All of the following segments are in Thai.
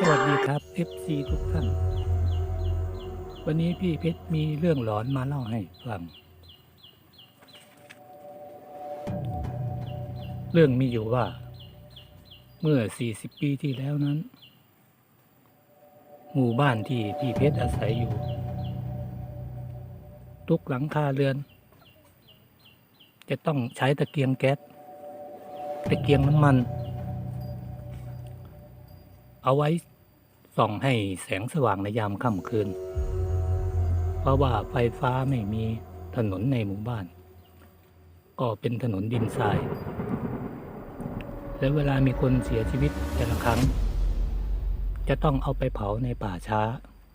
สวัสดีครับ FC ทุกท่าน วันนี้พี่เพชรมีเรื่องหลอนมาเล่าให้ฟัง เรื่องมีอยู่ว่า เมื่อ 40 ปีที่แล้วนั้น หมู่บ้านที่พี่เพชรอาศัยอยู่ ทุกหลังคาเรือน จะต้องใช้ตะเกียงแก๊ส ตะเกียงน้ำมัน เอาไว้ส่องให้แสงสว่างในยามค่ำคืน เพราะว่าไฟฟ้าไม่มีถนนในหมู่บ้าน ก็เป็นถนนดินทราย และเวลามีคนเสียชีวิตแต่ละครั้ง จะต้องเอาไปเผาในป่าช้า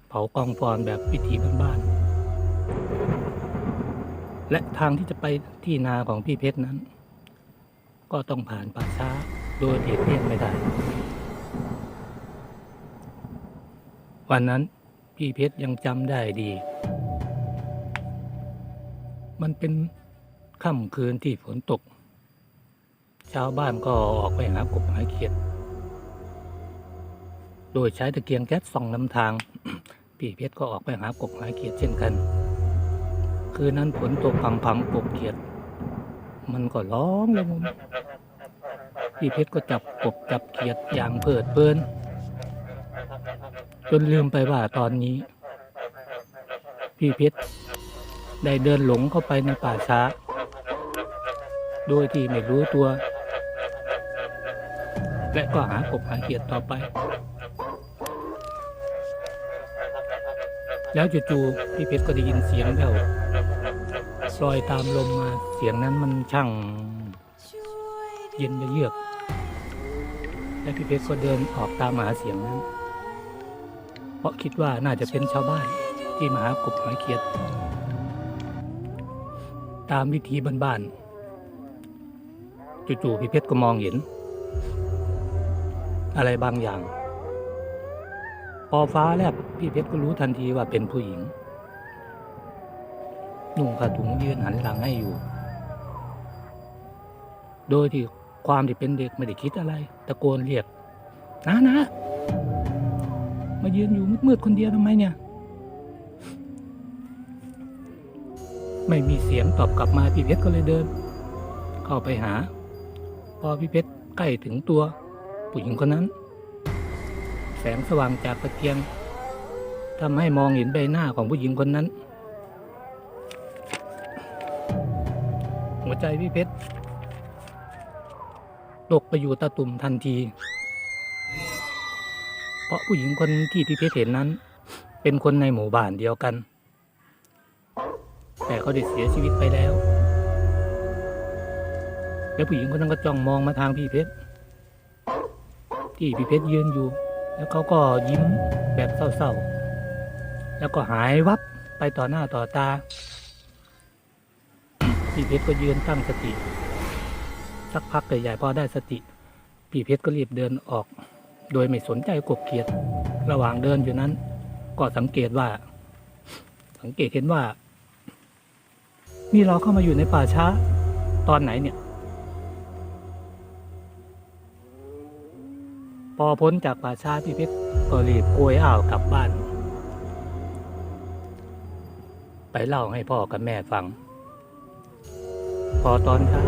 เผากองฟอนแบบพิธีบ้านๆและทางที่จะไปที่นาของพี่เพชรนั้น ก็ต้องผ่านป่าช้าโดยเด็ดเลี่ยงไม่ได้ วันนั้นพี่เพชรยังจำได้ดี มันเป็นค่ำคืนที่ฝนตก ชาวบ้านก็ออกไปหากบหาเขียด โดยใช้ตะเกียงแก๊สส่องนำทาง พี่เพชรก็ออกไปหากบหาเขียดเช่นกัน คืนนั้นฝนตกพำๆกบเขียด มันก็ร้องเลยมุมพี่เพชรก็จับกบจับเขียดอย่างเพลิดเพลิน นลืมไปว่าตอนนี้ พี่เพชรได้เดินหลงเข้าไปในป่าช้าโดยที่ไม่รู้ตัว และก็หากบหาเขียดต่อไป แล้วจู่ๆพี่เพชรก็ได้ยินเสียงแว่วลอยตามลมมาเสียงนั้นมันช่างเย็นเยือก และพี่เพชรก็เดินออกตามหาเสียงนั้น เพราะคิดว่าน่าจะเป็นชาวบ้านที่มาหากบหาเขียด ตามวิธีบ้านๆจู่ๆพี่เพชรก็มองเห็น อะไรบางอย่าง พอฟ้าแลบพี่เพชรก็รู้ทันทีว่าเป็นผู้หญิงนุ่งผ้าถุงยืนหันหลังให้อยู่ โดยที่ความที่เป็นเด็กไม่ได้คิดอะไร ตะโกนเรียกนะนะ มายืนอยู่มืดๆคนเดียวทำไมเนี่ย ไม่มีเสียงตอบกลับมาพี่เพชรก็เลยเดิน เข้าไปหา พอพี่เพชรใกล้ถึงตัวผู้หญิงคนนั้น แสงสว่างจากตะเกียงทำให้มองเห็นใบหน้าของผู้หญิงคนนั้น หัวใจพี่เพชรตกไปอยู่ตะตุ่มทันที ราะผู้หญิงคนที่พี่เพชรเห็นนั้น เป็นคนในหมู่บ้านเดียวกัน แต่เขาได้เสียชีวิตไปแล้ว แล้วผู้หญิงคนนั้นก็จ้องมองมาทางพี่เพชรที่พี่เพชรยืนอยู่ แล้วเขาก็ยิ้มแบบเศร้าๆ แล้วก็หายวับไปต่อหน้าต่อตา พี่เพชรก็ยืนตั้งสติ สักพักใหญ่ๆพอได้สติ พี่เพชรก็รีบเดินออก โดยไม่สนใจกบเขียด ระหว่างเดินอยู่นั้น ก็สังเกตว่า สังเกตเห็นว่า นี่เราเข้ามาอยู่ในป่าช้า ตอนไหนเนี่ย พอพ้นจากป่าช้าพี่เพชรก็รีบโกยอ่าวกลับบ้าน ไปเล่าให้พ่อกับแม่ฟัง พอตอนเช้า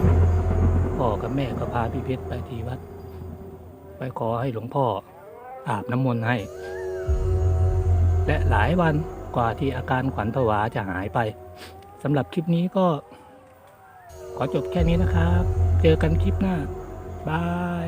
พ่อกับแม่ก็พาพี่เพชรไปที่วัด ขอให้หลวงพ่ออาบน้ำมนต์ให้ และหลายวันกว่าที่อาการขวัญผวาจะหายไปสำหรับคลิปนี้ก็ ขอจบแค่นี้นะครับ เจอกันคลิปหน้า บาย